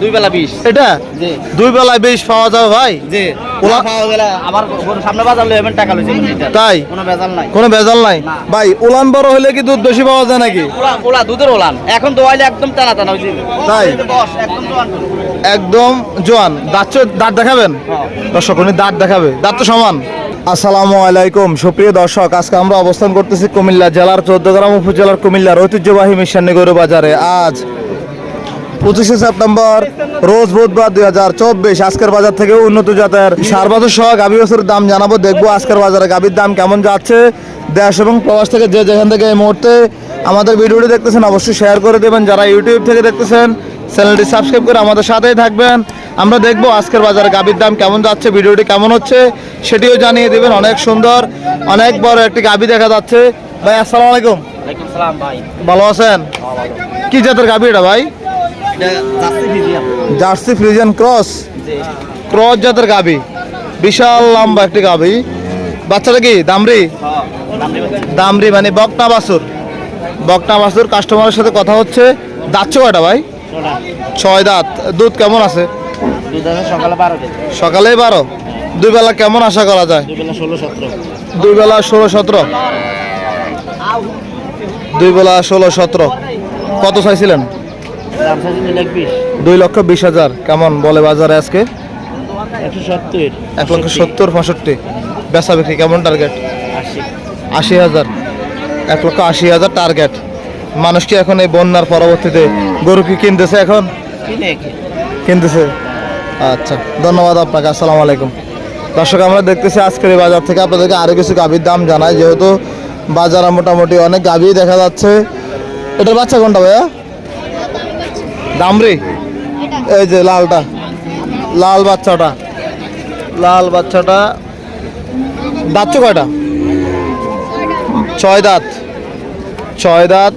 দুই বেলা বিশ এটা? দুই বেলায় বেশ পাওয়া যাবে ভাই? জি। ওলা- ওলা পাওয়া গেলে আবার সামনে বাজার লই টাকা লইছে তাই? কোনো বেজাল নাই। কোনো ভেজাল নাই? ভাই বড় হলে কি দুধ বেশি পাওয়া যায় নাকি? ওলা ওলা দুধের ওলান। এখন দোয়াইলে একদম টানা টানা হইছে। তাই? একদম জোয়ান দাঁত দাঁত দেখাবেন। দর্শক উনি দাঁত দেখাবে। দাঁত তো সমান। আসসালামু আলাইকুম। সুপ্রিয় দর্শক আজকে আমরা অবস্থান করতেছি কুমিল্লা জেলার চৌদ্দগ্রাম উপজেলার কুমিল্লার ঐতিহ্যবাহী মিশানি গরু বাজারে। আজ পঁচিশে সেপ্টেম্বর রোজ বুধবার দুই হাজার চব্বিশ আজকের বাজার থেকে উন্নত জাতের সার সহ গাভী বছরের দাম জানাব দেখব আজকের বাজারে গাভীর দাম কেমন যাচ্ছে দেশ এবং প্রবাস থেকে যে যেখান থেকে এই মুহূর্তে আমাদের ভিডিওটি দেখতেছেন অবশ্যই শেয়ার করে দেবেন। যারা ইউটিউব থেকে দেখতেছেন চ্যানেলটি সাবস্ক্রাইব করে আমাদের সাথেই থাকবেন। আমরা দেখব আজকের বাজারে গাভীর দাম কেমন যাচ্ছে ভিডিওটি কেমন হচ্ছে সেটিও জানিয়ে দেবেন। অনেক সুন্দর অনেক বড় একটি গাভী দেখা যাচ্ছে। ভাই আসসালামু আলাইকুম। ভালো আছেন? কি জাতের গাভী এটা ভাই? Jersey Friesian. ক্রস? ক্রস জাতের গাভী বিশাল লম্বা একটি গাভী বাচ্চাটা কি? দামরি হ্যাঁ দামরি মানে বকনা বাসুর বকনা বাসুর কাস্টমারের সাথে কথা হচ্ছে। দাচ্ছে কয়টা ভাই? ছয় দাঁত। দুধ কেমন আছে? সকালে বারো দুই বেলা কেমন আশা করা যায়? দুই বেলা ষোলো সতেরো। দুই বেলা ষোলো সতেরো। কত চাইছিলেন? দুই লক্ষ বিশ হাজার। কেমন বলে বাজারে আজকে? এক লক্ষ সত্তর পঁয়ষট্টি। বেচা বিক্রি কেমন টার্গেট আশি। হাজার। এক লক্ষ আশি হাজার টার্গেট মানুষ কি এখন এই বন্যার পরবর্তীতে গরু কি কিনতেছে এখন? কিনতেছে। আচ্ছা ধন্যবাদ আপনাকে আসসালামু আলাইকুম। দর্শক আমরা দেখতেছি আজকের এই বাজার থেকে আপনাদেরকে আরও কিছু গাভীর দাম জানাই। যেহেতু বাজারে মোটামুটি অনেক গাভী দেখা যাচ্ছে। এটার বাচ্চা কোনটা ভাইয়া? দামরি এই যে লালটা। লাল বাচ্চাটা। লাল বাচ্চাটা। দাঁত কয়টা? ছয় দাঁত। ছয় দাঁত।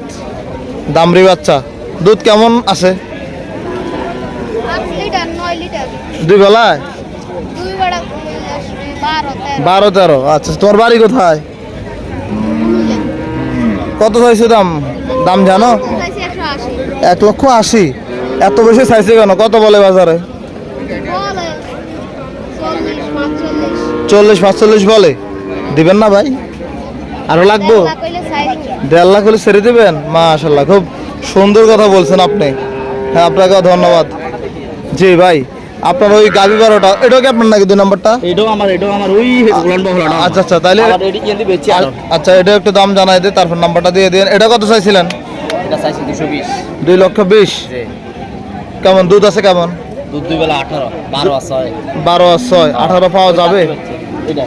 দামরি বাচ্চা। দুধ কেমন আছে? দুই বেলায় বারো, তেরো। আচ্ছা তোমার বাড়ি কোথায়? কত চাইছে দাম? দাম জানো? এক লক্ষ আশি। এত বেশি চাইছে কেন? কত বলে বাজারে? চল্লিশ পাঁচচল্লিশ। বলে। দিবেন না ভাই? আরও লাগবো? দেড় লাখ হলে ছেড়ে দিবেন? মাশাল্লাহ খুব সুন্দর কথা বলছেন আপনি। হ্যাঁ আপনাকে ধন্যবাদ। জি ভাই আপনার ওই গাবি বারোটা এটাও কি আপনার নাকি দুই নম্বরটা? এটাও আমার এটাও আমার ওই আচ্ছা আচ্ছা তাহলে আচ্ছা এটা একটু দাম জানাই দিই তারপর নাম্বারটা দিয়ে দিন এটা কত চাইছিলেন? দুই লক্ষ বিশ। জি। কেমন দুধ আছে কেমন? দুধ দুই বেলা আঠারো বারো আর ছয়। বারো আর ছয় আঠারো পাওয়া যাবে?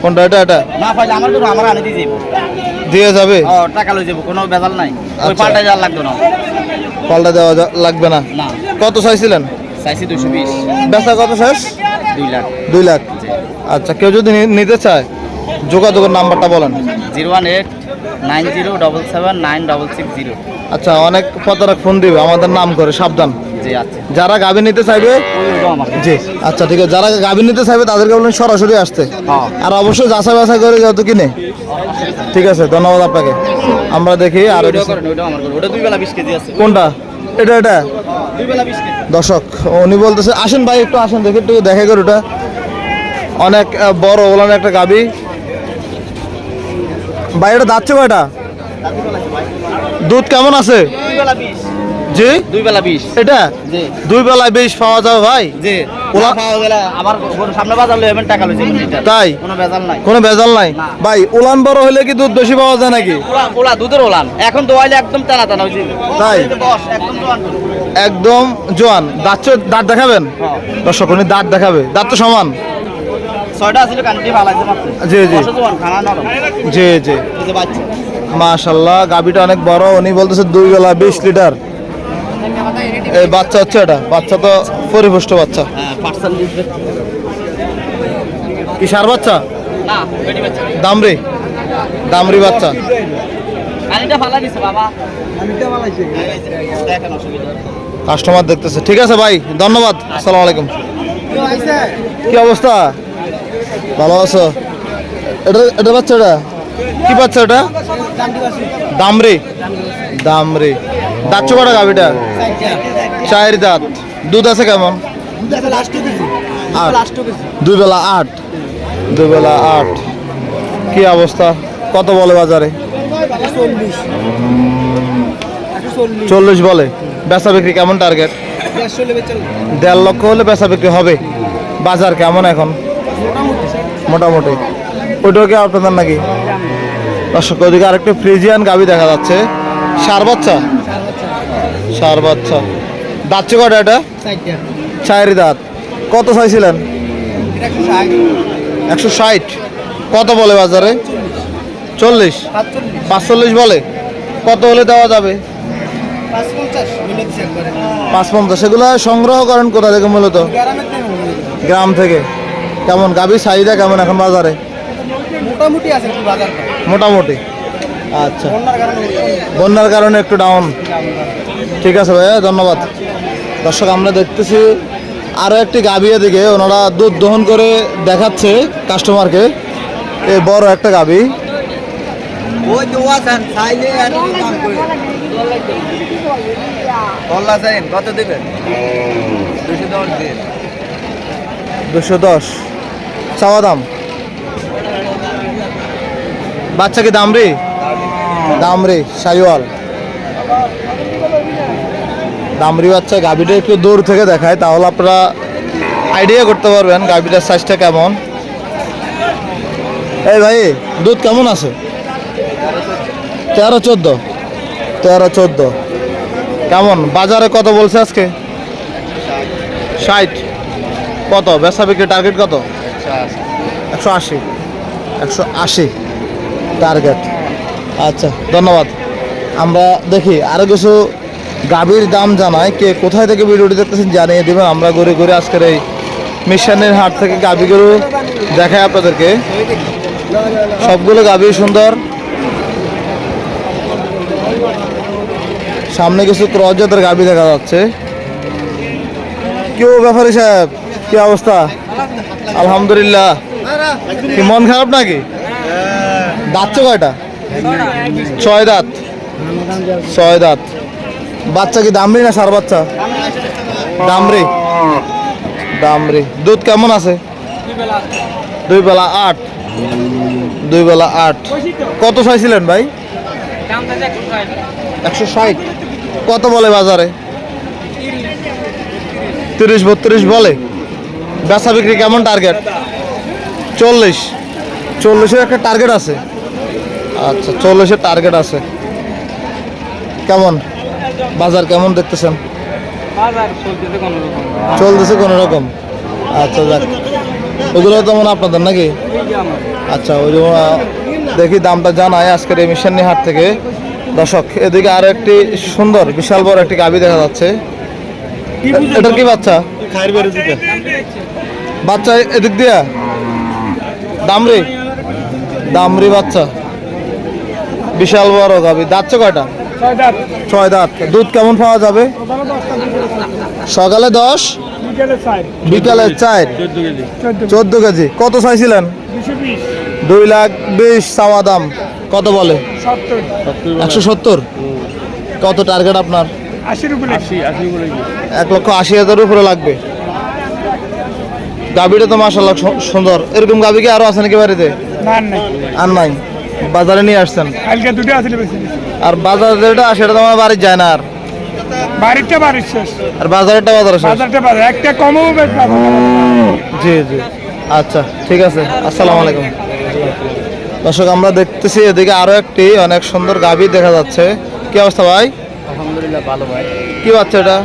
কোনটা এটা এটা? না পাইলে আমার তো আমার আনে দিয়ে যাব দিয়ে যাবে? ও টাকা লই যাব কোনো বেজাল নাই। ওই আচ্ছা। পাল্টা যাওয়ার লাগতো না। পাল্টা দেওয়া লাগবে না? কত চাইছিলেন? চাইছি দুশো বিশ। বেচা কত শেষ? দুই লাখ। দুই লাখ। আচ্ছা কেউ যদি নিতে চায় যোগাযোগের নাম্বারটা বলেন। Zero one eight nine zero double seven nine double six zero. আচ্ছা অনেক প্রতারক ফোন দিবে আমাদের নাম করে সাবধান। যারা গাভী নিতে চাইবে? জি আচ্ছা ঠিক আছে। যারা গাভী নিতে চাইবে তাদেরকে বলুন সরাসরি আসতে। হ্যাঁ। আর অবশ্যই যাচাই বাছাই করে যেহেতু কিনে। ঠিক আছে ধন্যবাদ আপনাকে। আমরা দেখি আর কোনটা? এটা এটা? বিশ দর্শক উনি বলতেছে আসেন ভাই একটু আসেন দেখি একটু দেখে করে ওটা। অনেক বড় ওলান একটা গাবি ভাই এটা যাচ্ছে কয়টা? দুধ কেমন আছে? জি? দুই বেলা বিশ। এটা? জি। দুই বেলায় বেশ পাওয়া যাবে ভাই? জি। ওলা- পাওয়া গেলে আবার সামনে বাজার লই টাকা তাই? কোনো বেজাল নাই। কোনো ভেজাল নাই? ভাই উলান বড় হলে কি দুধ বেশি পাওয়া যায় নাকি? ওলা ওলা দুধের ওলান। এখন দোয়াইলে একদম টানা টানা হইছে। তাই? একদম জোয়ান দাঁত দাঁত দেখাবেন? হ্যাঁ। দর্শক উনি দাঁত দেখাবে। দাঁত তো সমান। ছয়টা ছিল কান্টি ভালাইছে মাত্র। জি, জি। জি জি। মাশাল্লাহ গাবিটা অনেক বড়। উনি বলতেছে দুই বেলা বিশ লিটার। এই বাচ্চা হচ্ছে এটা। বাচ্চা তো পরিপুষ্ট বাচ্চা। হ্যাঁ কি সার বাচ্চা? না দামরি দামরি বাচ্চা। কাস্টমার দেখতেছে। ঠিক আছে ভাই ধন্যবাদ। আসসালামু আলাইকুম। কি অবস্থা? ভালো আছো? এটা এটা বাচ্চা এটা? কি বাচ্চা এটা? দামরি দামরি দাঁত চোকাটা গাবিটা চায়ের দাঁত। দুধ আছে কেমন? দুই আট। দুই বেলা আট। কি অবস্থা? কত বলে বাজারে? চল্লিশ বলে। বেচা বিক্রি কেমন টার্গেট দেড় লক্ষ হলে বেচা বিক্রি হবে। বাজার কেমন এখন? মোটামুটি। ওইটাও কি আপনাদের নাকি? দর্শক, ওইদিকে আরেকটা ফ্রিজিয়ান গাবি দেখা যাচ্ছে। সার বাচ্চা? সার বাচ্চা। দাচ্ছে কটা এটা? চায়ের দাঁত। কত চাইছিলেন? একশো ষাট। কত বলে বাজারে? চল্লিশ। পাঁচচল্লিশ বলে? কত হলে দেওয়া যাবে? পাঁচ পঞ্চাশ সেগুলো সংগ্রহ করেন কোথা থেকে মূলত। গ্রাম থেকে। কেমন? গাভীর চাহিদা কেমন এখন বাজারে? মোটামুটি আছে মোটামুটি। আচ্ছা। বন্যার কারণে একটু ডাউন ঠিক আছে ভাইয়া ধন্যবাদ। দর্শক আমরা দেখতেছি আরও একটি গাভী এদিকে ওনারা দুধ দহন করে দেখাচ্ছে কাস্টমারকে এই বড় একটা গাভী। দুশো দশ। চাওয়া দাম? বাচ্চা কি দাম রে? দাম রে সাইওয়াল। দামরি বাচ্চা গাভীটা একটু দূর থেকে দেখায়, তাহলে আপনারা আইডিয়া করতে পারবেন গাভীটার সাইজটা কেমন। এই ভাই, দুধ কেমন আছে? তেরো চোদ্দ। তেরো চোদ্দ। কেমন? বাজারে কত বলছে আজকে? ষাট। কত? বেচা বিক্রি টার্গেট কত? একশো আশি। একশো আশি টার্গেট আচ্ছা ধন্যবাদ। আমরা দেখি আরও কিছু গাভীর দাম জানায়। কে কোথায় থেকে ভিডিওটি দেখতেছেন জানিয়ে দেবেন। আমরা ঘুরে ঘুরে আজকের এই মিশনের হাট থেকে গাভীগুলো দেখাই আপনাদেরকে। সবগুলো গাভী সুন্দর। সামনে কিছু ক্রস জাতের গাভী দেখা যাচ্ছে। কেউ ব্যাপারে সাহেব, কি অবস্থা? আলহামদুলিল্লাহ। কি মন খারাপ নাকি? দাঁতছে কয়টা? ছয় দাঁত। ছয় দাঁত। বাচ্চা কি দামরি না সার বাচ্চা? দামরি। দামরি। দুধ কেমন আছে? দুই বেলা আট। দুই বেলা আট। কত চাইছিলেন ভাই? একশো ষাট। কত বলে বাজারে? তিরিশ বত্রিশ বলে। বেচা বিক্রি কেমন টার্গেট চল্লিশ। চল্লিশের একটা টার্গেট আছে। আচ্ছা চল্লিশের টার্গেট আছে। কেমন? বাজার কেমন দেখতেছেন? চলতেছে কোনো রকম। আচ্ছা যাক। ওগুলো তো মনে আপনাদের নাকি? আচ্ছা ওই যে, দেখি দামটা জানাই আজকের এই মিশন হাট থেকে। দর্শক এদিকে আরও একটি সুন্দর বিশাল বড় একটি গাবি দেখা যাচ্ছে। এ- এটার কি বাচ্চা? বাচ্চা এদিক দিয়া? দামরি? দামরি বাচ্চা। বিশাল বড় গাবি দাঁতছে কয়টা? ছয় দাঁত। দুধ কেমন পাওয়া যাবে? সকালে দশ বিকালে চার। চোদ্দ কেজি। কত চাইছিলেন? দুই লাখ বিশ চাওয়া দাম। কত বলে? একশো সত্তর? কত টার্গেট আপনার? এক লক্ষ আশি হাজার উপরে লাগবে। গাবিটা তো মাসাল্লাহ সুন্দর। এরকম গাবি কি আরও আছে নাকি বাড়িতে? আর নাই। বাজারে নিয়ে আসছেন। কালকে দুটো বেশি? আর বাজারে যেটা সেটা তো আমার বাড়ির যায় না আর। বাড়িটা বাড়ির শেষ। আর বাজারেরটা বাজারে শেষ। বাজারটা বাজার। একটা কমও পাবো জি জি। আচ্ছা ঠিক আছে। আসসালামু আলাইকুম। দর্শক আমরা দেখতেছি এদিকে আরও একটি অনেক সুন্দর গাভী দেখা যাচ্ছে। কি অবস্থা ভাই? আলহামদুলিল্লাহ ভালো ভাই। কি বাচ্চা এটা?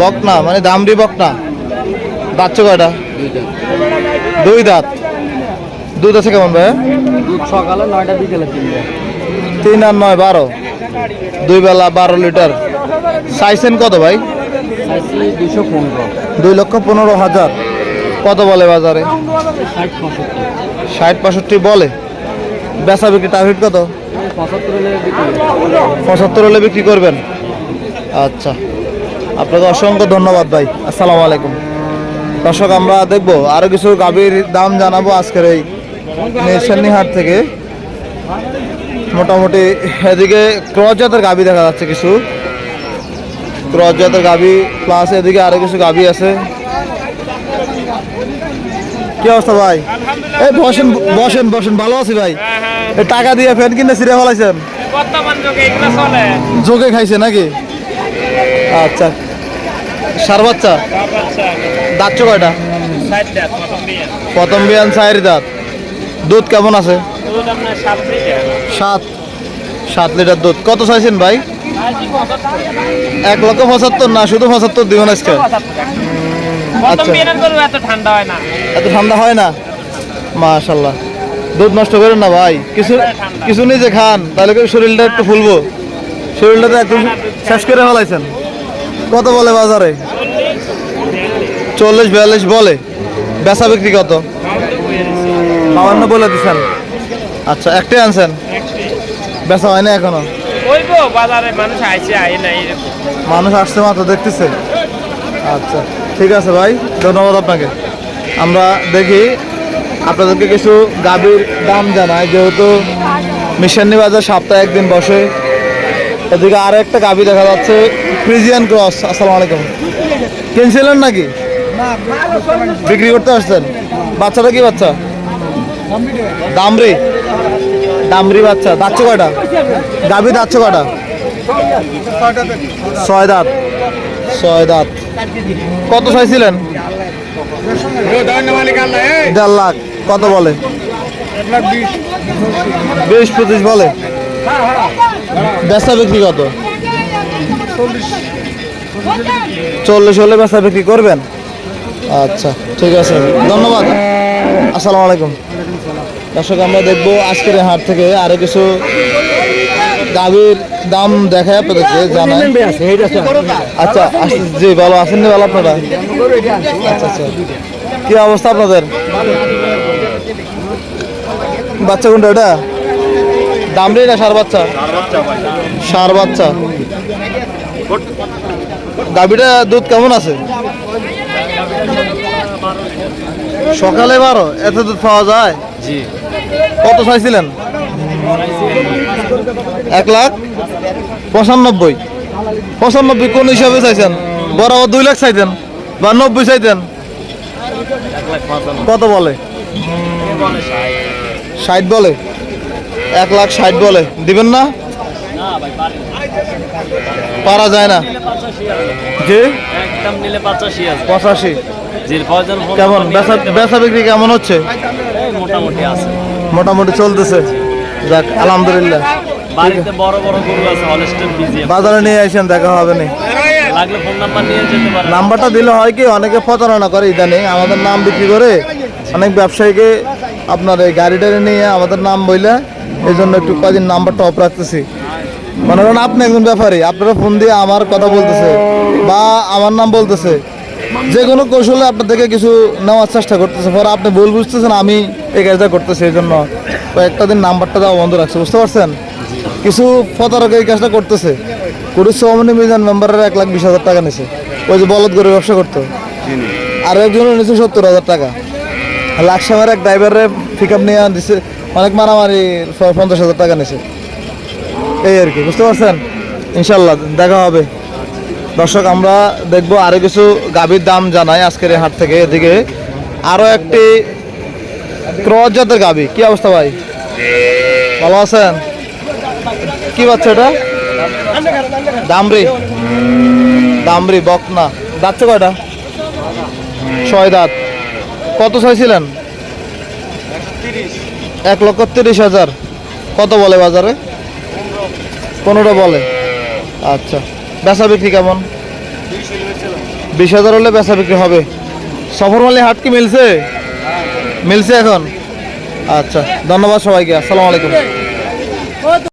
বকনা মানে দামরি বকনা। বাচ্চা কয়টা? দুই দাঁত। দুধ আছে কেমন ভাই? দুধ সকালে নয়টা বিকেলে তিনটা। তিন আর নয় বারো। দুই বেলা বারো লিটার। চাইছেন কত ভাই? দুশো পনেরো। দুই লক্ষ পনেরো হাজার। কত বলে বাজারে? ষাট পঁয়ষট্টি। বলে। বেচা বিক্রি টার্গেট কত? পঁচাত্তর হলে বিক্রি করবেন? আচ্ছা। আপনাকে অসংখ্য ধন্যবাদ ভাই। আসসালামু আলাইকুম। দর্শক আমরা দেখব আরও কিছু গাভীর দাম জানাব আজকের এই নেশানি হাট থেকে। মোটামুটি এদিকে ক্রস জাতের গাভী দেখা যাচ্ছে কিছু। ক্রস জাতের গাভি প্লাস এদিকে আরও কিছু গাভি আছে। কি অবস্থা ভাই? এই বসেন বসেন বসেন ভালো আছি ভাই। এই টাকা দিয়ে ফ্যান কিনে সিরে ফেলাইছেন? যুগে খাইছে নাকি? আচ্ছা। সার বাচ্চা? দাঁত কয়টা? প্রথম বিয়ান চায়ের দাঁত। দুধ কেমন আছে? সাত সাত। লিটার দুধ। কত চাইছেন ভাই? এক লক্ষ পঁচাত্তর না শুধু পঁচাত্তর দিবেন আজকে? আচ্ছা। এত ঠান্ডা হয় না। এত ঠান্ডা হয় না? মাশাল্লাহ দুধ নষ্ট করেন না ভাই? কিছু কিছু নিজে খান তাহলে করে শরীরটা একটু ফুলবো। শরীরটা তো একটু শেষ করে ফেলাইছেন। কত বলে বাজারে? চল্লিশ বিয়াল্লিশ বলে। বেচা বিক্রি কত? বাবান্ন বলে দিচ্ছেন আচ্ছা একটাই আনছেন? বেচা হয় না এখনও? বাজারে মানুষ আইছে আই না এরকম। মানুষ আসছে মাত্র দেখতেছে। আচ্ছা ঠিক আছে ভাই ধন্যবাদ আপনাকে। আমরা দেখি আপনাদেরকে কিছু গাভীর দাম জানাই যেহেতু মিশানি বাজার সপ্তাহে একদিন বসে। এদিকে আর একটা গাভী দেখা যাচ্ছে ফ্রিজিয়ান ক্রস আসসালামু আলাইকুম। কিনছিলেন নাকি? বিক্রি করতে আসছেন? বাচ্চাটা কি বাচ্চা? দামরি দামরি বাচ্চা। দাচ্ছে কয়টা? গাভী দাচ্ছে কয়টা? ছয় দাঁত। ছয় দাঁত। কত চাইছিলেন দেড় লাখ। কত বলে? বিশ, পঁচিশ বলে। বেচা বিক্রি কত? চল্লিশ হলে বেচা বিক্রি করবেন? আচ্ছা ঠিক আছে। ধন্যবাদ। আসসালামু আলাইকুম। দর্শক, আমরা দেখব আজকের হাট থেকে আরও কিছু দাবির দাম দেখায় আপনাদেরকে জানাই। আচ্ছা জি, ভালো আছেন ভালো আপনারা? আচ্ছা আচ্ছা। কি অবস্থা আপনাদের? বাচ্চা কোনটা এটা? নেই না সার বাচ্চা? সার বাচ্চা। গাভীটা দুধ কেমন আছে? সকালে বারো, এত দুধ পাওয়া যায়? কত চাইছিলেন? এক লাখ পঁচানব্বই। পঁচানব্বই কোন হিসাবে চাইছেন? বরাবর দুই লাখ চাইতেন বা নব্বই চাইতেন? কত বলে? ষাট বলে। এক লাখ ষাট বলে। দিবেন না? পারা যায় না। জি? একদম নিলে পঁচাশি পঁচাশি। কেমন? বেচা বিক্রি কেমন হচ্ছে? মোটামুটি আছে। মোটামুটি চলতেছে। যাক আলহামদুলিল্লাহ। বাড়িতে বড় বড় গরু আছে হলস্টেন ফিজিয়াম বাজারে নিয়ে আসেন দেখা হবে না। লাগলে ফোন নাম্বার নিয়ে যেতে পারেন। নাম্বারটা দিলে হয় কি অনেকে প্রতারণা করে ইদানিং। আমাদের নাম বিক্রি করে অনেক ব্যবসায়ীকে আপনার এই গাড়ি টাড়ি নিয়ে আমাদের নাম বইলে এই জন্য একটু কদিন নাম্বারটা অফ রাখতেছি। মনে করেন আপনি একজন ব্যাপারী আপনারা ফোন দিয়ে আমার কথা বলতেছে বা আমার নাম বলতেছে। যে কোনো কৌশলে আপনার থেকে কিছু নেওয়ার চেষ্টা করতেছে। পরে আপনি ভুল বুঝতেছেন, আমি এই কাজটা করতেছি এই জন্য। একটা দিন নাম্বারটা দেওয়া বন্ধ রাখছে, বুঝতে পারছেন? কিছু প্রতারক এই কাজটা করতেছে। কুড়ি সৌমনি মিজান মেম্বারের এক লাখ বিশ হাজার টাকা নিছে। ওই যে বলদ করে ব্যবসা করতো। আর একজনের নিচে সত্তর হাজার টাকা। লাকসামের এক ড্রাইভারের পিক আপ নিয়ে দিছে অনেক মারামারি পঞ্চাশ হাজার টাকা নিছে। এই আর কি, বুঝতে পারছেন? ইনশাল্লাহ, দেখা হবে। দর্শক, আমরা দেখব আরও কিছু গাভীর দাম জানাই আজকের হাট থেকে। এদিকে আরও একটি ক্রস জাতের গাভী। কি অবস্থা ভাই? ভালো আছেন? কি বাচ্চা এটা? দামরি দামরি বকনা। দাঁতছে কয়টা? ছয় দাঁত। কত চাইছিলেন? এক লক্ষ তিরিশ হাজার। কত বলে বাজারে? পনেরো বলে। আচ্ছা। বেচা বিক্রি কেমন? বিশ হাজার হলে বেচা বিক্রি হবে। সফরমালি হাট কি মিলছে? মিলছে এখন? আচ্ছা ধন্যবাদ সবাইকে, আসসালামু আলাইকুম।